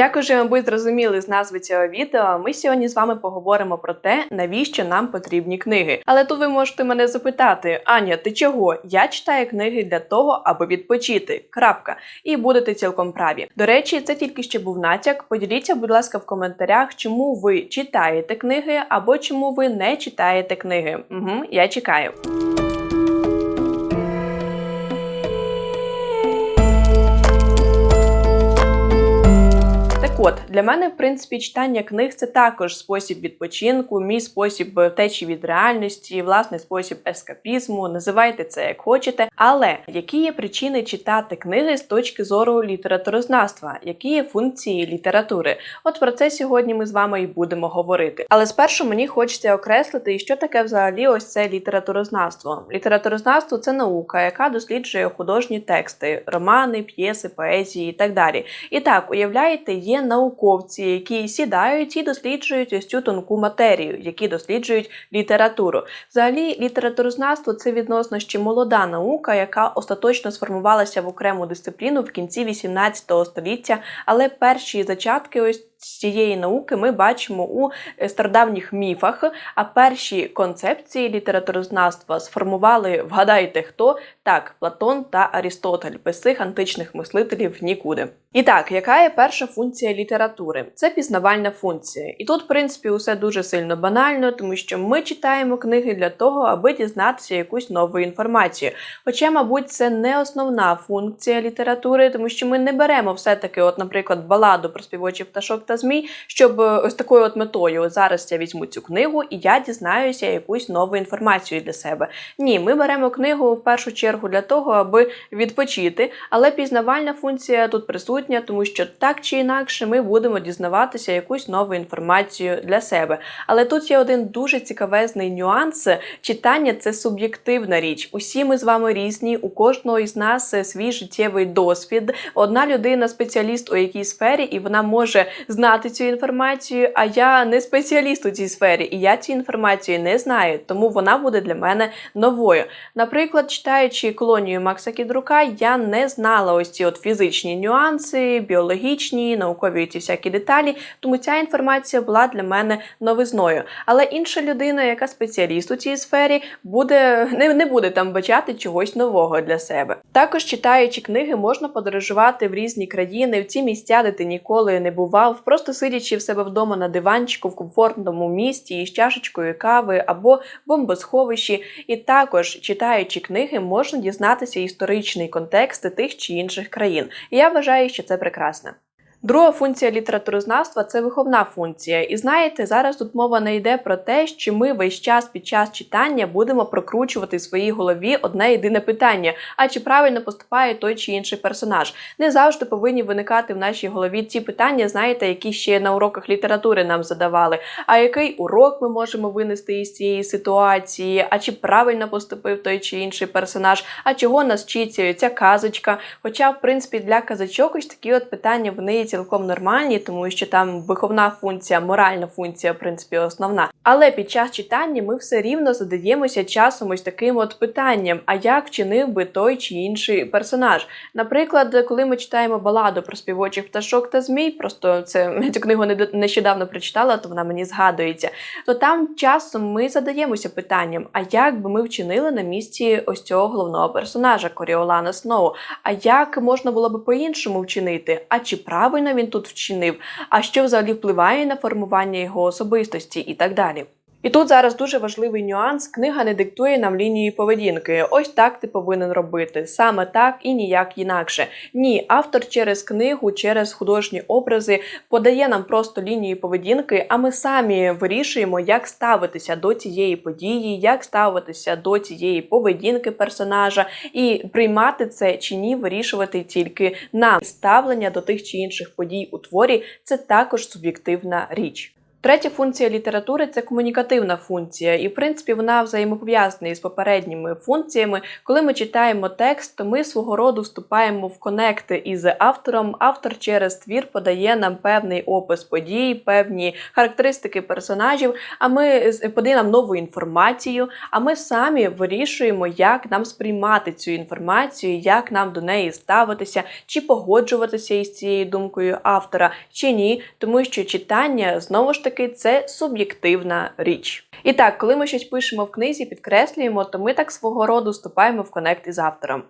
Дякую, що ви зрозуміли з назви цього відео. Ми сьогодні з вами поговоримо про те, навіщо нам потрібні книги. Але тут ви можете мене запитати: Аня, ти чого? Я читаю книги для того, аби відпочити. Крапка. І будете цілком праві. До речі, це тільки ще був натяк. Поділіться, будь ласка, в коментарях, чому ви читаєте книги або чому ви не читаєте книги. Угу, я чекаю. От, для мене, в принципі, читання книг це також спосіб відпочинку, мій спосіб течі від реальності, власний спосіб ескапізму. Називайте це як хочете. Але які є причини читати книги з точки зору літературознавства? Які є функції літератури? От про це сьогодні ми з вами і будемо говорити. Але спершу мені хочеться окреслити, що таке взагалі ось це літературознавство. Літературознавство це наука, яка досліджує художні тексти, романи, п'єси, поезії і так далі. І так, уявляєте, є науковці, які сідають і досліджують ось цю тонку матерію, які досліджують літературу. Взагалі, літературознавство це відносно ще молода наука, яка остаточно сформувалася в окрему дисципліну в кінці 18 століття, але перші зачатки ось. Цієї науки ми бачимо у е, стародавніх міфах, а перші концепції літературознавства сформували, вгадайте хто, так, Платон та Арістотель, без цих античних мислителів нікуди. І так, яка є перша функція літератури? Це пізнавальна функція. І тут, в принципі, усе дуже сильно банально, тому що ми читаємо книги для того, аби дізнатися якусь нову інформацію. Хоча, мабуть, це не основна функція літератури, тому що ми не беремо все-таки, от, наприклад, баладу про співочих пташок та змій, щоб е, ось такою от метою зараз я візьму цю книгу і я дізнаюся якусь нову інформацію для себе. Ні, ми беремо книгу в першу чергу для того, аби відпочити, але пізнавальна функція тут присутня, тому що так чи інакше ми будемо дізнаватися якусь нову інформацію для себе. Але тут є один дуже цікавезний нюанс: читання це суб'єктивна річ. Усі ми з вами різні, у кожного із нас е, свій життєвий досвід. Одна людина спеціаліст у якійсь сфері, і вона може знати цю інформацію. А я не спеціаліст у цій сфері, і я цю інформацію не знаю, тому вона буде для мене новою. Наприклад, читаючи колонію Макса Кідрука, я не знала ось ці от фізичні нюанси, біологічні, наукові ці всякі деталі, тому ця інформація була для мене новизною. Але інша людина, яка спеціаліст у цій сфері, буде не, не буде там бачати чогось нового для себе. Також читаючи книги, можна подорожувати в різні країни, в ці місця, де ти ніколи не бував, просто сидячи в себе вдома на диванчику в комфортному місті із чашечкою кави або бомбосховищі. І також читаючи книги, можна дізнатися історичний контекст тих чи інших країн. І я вважаю, що це прекрасно. Друга функція літературознавства це виховна функція. І знаєте, зараз тут мова не йде про те, що ми весь час під час читання будемо прокручувати в своїй голові одне єдине питання: а чи правильно поступає той чи інший персонаж? Не завжди повинні виникати в нашій голові ті питання, знаєте, які ще на уроках літератури нам задавали. А який урок ми можемо винести із цієї ситуації? А чи правильно поступив той чи інший персонаж? А чого нас вчить ця казочка? Хоча, в принципі, для казочок ось такі от питання вони цілком нормальні, тому що там виховна функція, моральна функція, в принципі, основна. Але під час читання ми все рівно задаємося часом ось таким от питанням: а як вчинив би той чи інший персонаж? Наприклад, коли ми читаємо баладу про співочих пташок та змій, просто це цю книгу нещодавно прочитала, то вона мені згадується. То там часом ми задаємося питанням: а як би ми вчинили на місці ось цього головного персонажа Коріолана Сноу? А як можна було би по-іншому вчинити? А чи правильно? Правильно він тут вчинив, а що взагалі впливає на формування його особистості і так далі. І тут зараз дуже важливий нюанс: книга не диктує нам лінії поведінки. Ось так ти повинен робити, саме так і ніяк інакше. Ні, автор через книгу, через художні образи подає нам просто лінію поведінки, а ми самі вирішуємо, як ставитися до цієї події, як ставитися до цієї поведінки персонажа, і приймати це чи ні, вирішувати тільки нам. Ставлення до тих чи інших подій у творі це також суб'єктивна річ. Третя функція літератури це комунікативна функція, і в принципі вона взаємопов'язана із попередніми функціями. Коли ми читаємо текст, то ми свого роду вступаємо в конекти із автором. Автор через твір подає нам певний опис подій, певні характеристики персонажів. А ми подає нам нову інформацію. А ми самі вирішуємо, як нам сприймати цю інформацію, як нам до неї ставитися, чи погоджуватися із цією думкою автора, чи ні, тому що читання знову ж таки таки це суб'єктивна річ. І так, коли ми щось пишемо в книзі, підкреслюємо, то ми так свого роду вступаємо в конект із автором.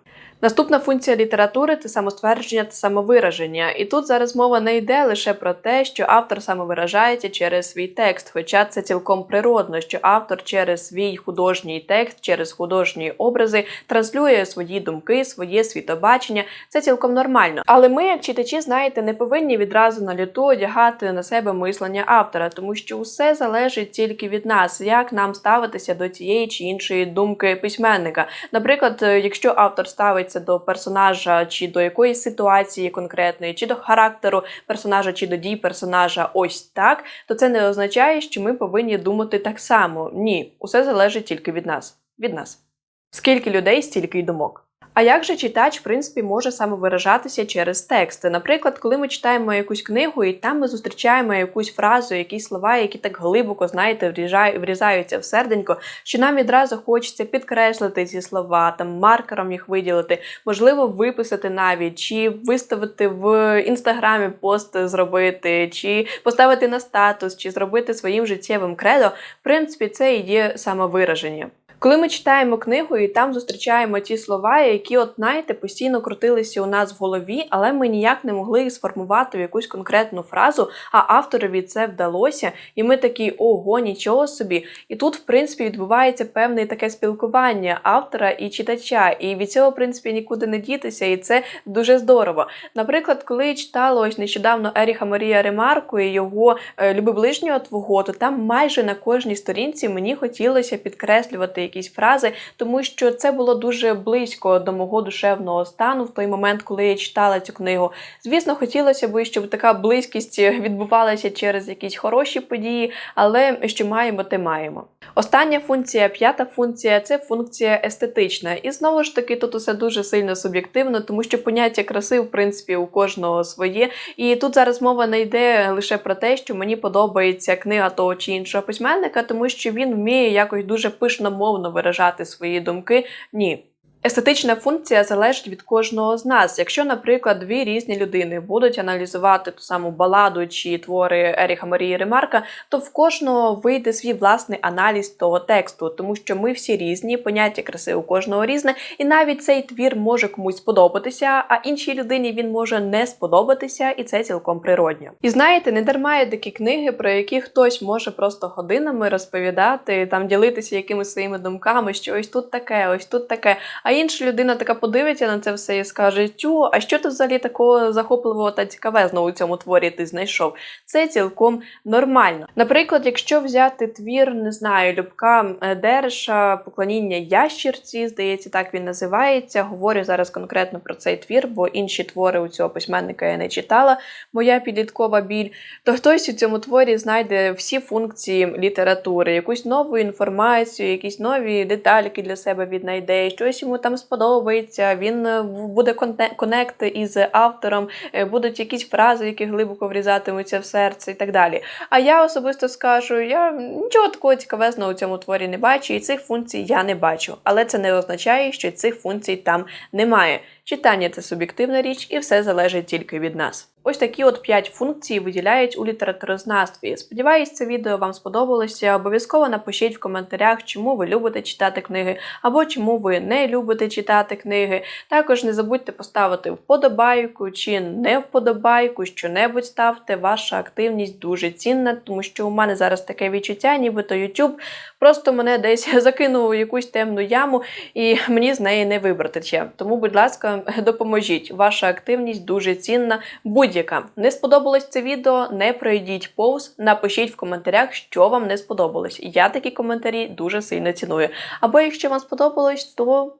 Наступна функція літератури це самоствердження та самовираження. І тут зараз мова не йде лише про те, що автор самовиражається через свій текст, хоча це цілком природно, що автор через свій художній текст, через художні образи транслює свої думки, своє світобачення. Це цілком нормально. Але ми, як читачі, знаєте, не повинні відразу на люту одягати на себе мислення автора, тому що усе залежить тільки від нас, як нам ставитися до тієї чи іншої думки письменника. Наприклад, якщо автор ставиться до персонажа, чи до якоїсь ситуації конкретної, чи до характеру персонажа, чи до дій персонажа, ось так, то це не означає, що ми повинні думати так само. Ні, усе залежить тільки від нас. Від нас. Скільки людей, стільки й думок. А як же читач, в принципі, може самовиражатися через тексти? Наприклад, коли ми читаємо якусь книгу, і там ми зустрічаємо якусь фразу, якісь слова, які так глибоко, знаєте, врізаються в серденько, що нам відразу хочеться підкреслити ці слова, там маркером їх виділити, можливо, виписати навіть, чи виставити в інстаграмі пост зробити, чи поставити на статус, чи зробити своїм життєвим кредо. В принципі, це і є самовираження. Коли ми читаємо книгу і там зустрічаємо ті слова, які, от знаєте, постійно крутилися у нас в голові, але ми ніяк не могли їх сформувати в якусь конкретну фразу, а авторові це вдалося, і ми такі ого, нічого собі. І тут, в принципі, відбувається певне таке спілкування автора і читача, і від цього, в принципі, нікуди не дітися, і це дуже здорово. Наприклад, коли я читала ось нещодавно Еріха Марія Ремарку і його е, Люби ближнього твого, то там майже на кожній сторінці мені хотілося підкреслювати якісь фрази, тому що це було дуже близько до мого душевного стану в той момент, коли я читала цю книгу. Звісно, хотілося б, щоб така близькість відбувалася через якісь хороші події, але що маємо, те маємо. Остання функція, п'ята функція це функція естетична. І знову ж таки, тут усе дуже сильно суб'єктивно, тому що поняття краси, в принципі, у кожного своє. І тут зараз мова не йде лише про те, що мені подобається книга того чи іншого письменника, тому що він вміє якось дуже пишно умовно виражати свої думки. Ні. Естетична функція залежить від кожного з нас. Якщо, наприклад, дві різні людини будуть аналізувати ту саму баладу чи твори Еріха Марії Ремарка, то в кожного вийде свій власний аналіз того тексту, тому що ми всі різні, поняття краси у кожного різне, і навіть цей твір може комусь сподобатися, а іншій людині він може не сподобатися, і це цілком природньо. І знаєте, не дарма є такі книги, про які хтось може просто годинами розповідати, там ділитися якимись своїми думками, що ось тут таке, ось тут таке. А інша людина така подивиться на це все і скаже: Тю, а що ти взагалі такого захопливого та цікавезного у цьому творі ти знайшов? Це цілком нормально. Наприклад, якщо взяти твір, не знаю, Любка Дереша, поклоніння ящірці, здається, так він називається. Говорю зараз конкретно про цей твір, бо інші твори у цього письменника я не читала. Моя підліткова біль. То хтось у цьому творі знайде всі функції літератури, якусь нову інформацію, якісь нові детальки для себе віднайде, щось йому там сподобається. Він е, буде конект із автором, е, будуть якісь фрази, які глибоко врізатимуться в серце і так далі. А я особисто скажу, я нічого такого цікавезного у цьому творі не бачу, і цих функцій я не бачу. Але це не означає, що цих функцій там немає. Читання це суб'єктивна річ, і все залежить тільки від нас. Ось такі от п'ять функцій виділяють у літературознавстві. Сподіваюсь, це відео вам сподобалося. Обов'язково напишіть в коментарях, чому ви любите читати книги, або чому ви не любите читати книги. Також не забудьте поставити вподобайку чи не вподобайку, що-небудь ставте. Ваша активність дуже цінна, тому що у мене зараз таке відчуття, нібито YouTube просто мене десь закинув у якусь темну яму, і мені з неї не вибрати. Тому, будь ласка, допоможіть. Ваша активність дуже цінна. Будь будь-яка. Не сподобалось це відео, не пройдіть повз, напишіть в коментарях, що вам не сподобалось. Я такі коментарі дуже сильно ціную. Або якщо вам сподобалось, то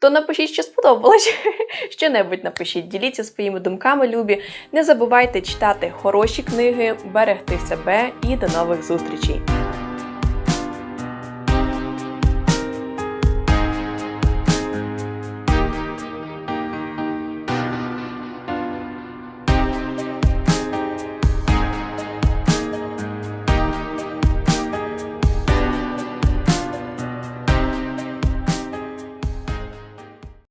то напишіть, що сподобалось. Що-небудь напишіть, діліться своїми думками, любі. Не забувайте читати хороші книги, берегти себе і до нових зустрічей.